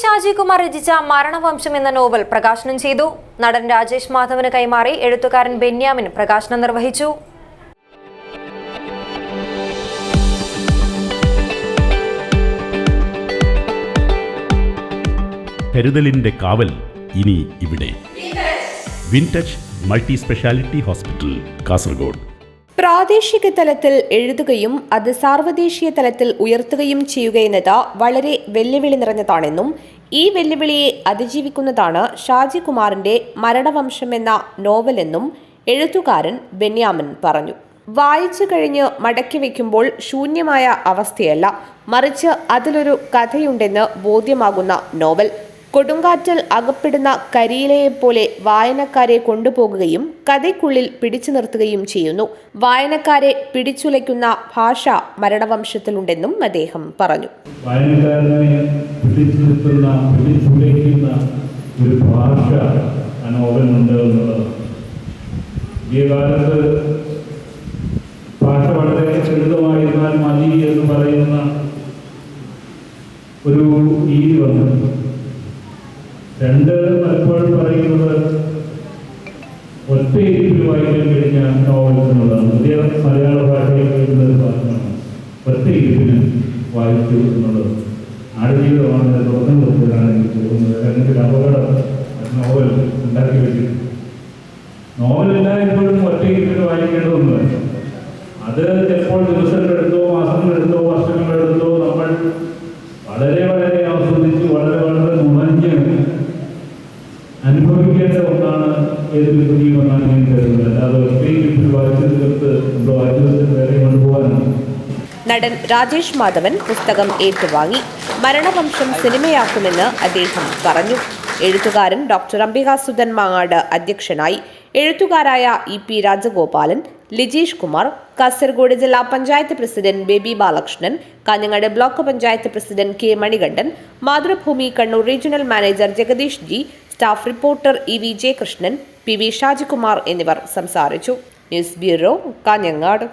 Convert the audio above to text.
ഷാജികുമാർ രചിച്ച മരണവംശം എന്ന നോവൽ പ്രകാശനം ചെയ്തു. നടൻ രാജേഷ് മാധവന് കൈമാറി എഴുത്തുകാരൻ ബെന്യാമിൻ പ്രകാശനം നിർവഹിച്ചു. കരുതലിന്റെ കാവൽ ഇനി ഇവിടെ. Wintouch multi speciality hospital Kasaragod. പ്രാദേശിക തലത്തിൽ എഴുതുകയും അത് സാർവദേശീയ തലത്തിൽ ഉയർത്തുകയും ചെയ്യുക എന്നത് വളരെ വെല്ലുവിളി നിറഞ്ഞതാണെന്നും ഈ വെല്ലുവിളിയെ അതിജീവിക്കുന്നതാണ് ഷാജികുമാറിന്റെ മരണവംശം എന്ന നോവലെന്നും എഴുത്തുകാരൻ ബെന്യാമൻ പറഞ്ഞു. വായിച്ചു കഴിഞ്ഞ് മടക്കി വയ്ക്കുമ്പോൾ ശൂന്യമായ അവസ്ഥയല്ല മറിച്ച് അതിലൊരു കഥയുണ്ടെന്ന് ബോധ്യമാകുന്ന നോവൽ. കൊടുങ്കാറ്റിൽ അകപ്പെടുന്ന കരിയിലയെപ്പോലെ വായനക്കാരെ കൊണ്ടുപോകുകയും കഥയ്ക്കുള്ളിൽ പിടിച്ചു നിർത്തുകയും ചെയ്യുന്നു. വായനക്കാരെ പിടിച്ചുലയ്ക്കുന്ന ഭാഷ മരണവംശത്തിലുണ്ടെന്നും അദ്ദേഹം പറഞ്ഞു. ഒരു ഭാഷ ഈ കാലത്ത് ഭാഷ വളരെ ലളിതമായിരുന്നാൽ മതി എന്ന് പറയുന്ന ഒരു രീതി രണ്ട് പലപ്പോഴും പറയുന്നത് ഒറ്റയിരിപ്പിൽ വായിക്കാൻ കഴിഞ്ഞ എന്നുള്ളതാണ് പുതിയ മലയാള ഭാഷയിൽ വരുന്ന ഒരു ഭാഷയാണ് ഒറ്റയിരിപ്പിന് വായിച്ചു എന്നുള്ളത്. ആടുജീവിതമാണ് തുറന്നു കൊടുത്തതാണ് എനിക്ക് തോന്നുന്നത്. അല്ലെങ്കിൽ ഒരു അപകടം നോവൽ ഉണ്ടാക്കി വെച്ചിട്ടുണ്ട് നോവൽ എല്ലായ്പ്പോഴും ഒറ്റ ഇരുപ്പിന് വായിക്കേണ്ടതൊന്നുമല്ല അത് ചിലപ്പോൾ ദിവസങ്ങളെടുത്തോ മാസങ്ങളെടുത്തോ വർഷങ്ങളെടുത്തോ നമ്മൾ വളരെ വളരെ ആസ്വദിച്ച് വളരെ വളരെ നുണഞ്ഞ് അനുഭവിക്കേണ്ട ഒന്നാണ് ഏതൊരു ഒന്നാണ് ഞാൻ കരുതുന്നത് അല്ലാതെ ഒറ്റ ഇരുപ്പിൽ വായിച്ചു തീർത്ത് നമ്മുടെ വേറെ കൊണ്ടുപോകാനാണ് നടൻ രാജേഷ് മാധവൻ പുസ്തകം ഏറ്റുവാങ്ങി. മരണവംശം സിനിമയാക്കുമെന്ന് അദ്ദേഹം പറഞ്ഞു. എഴുത്തുകാരൻ ഡോക്ടർ അംബികാസുധൻ മാങ്ങാട് അധ്യക്ഷനായി. എഴുത്തുകാരായ ഇ പി രാജഗോപാലൻ ലിജീഷ് കുമാർ കാസർഗോഡ് ജില്ലാ panchayat president Baby Balakrishnan Kanhangad block panchayat president K Manikandan Mathrubhumi Kannur regional manager Jagadish G staff reporter E V Jayakrishnan P V Shajikumar എന്നിവർ സംസാരിച്ചു. News bureau Kanhangad.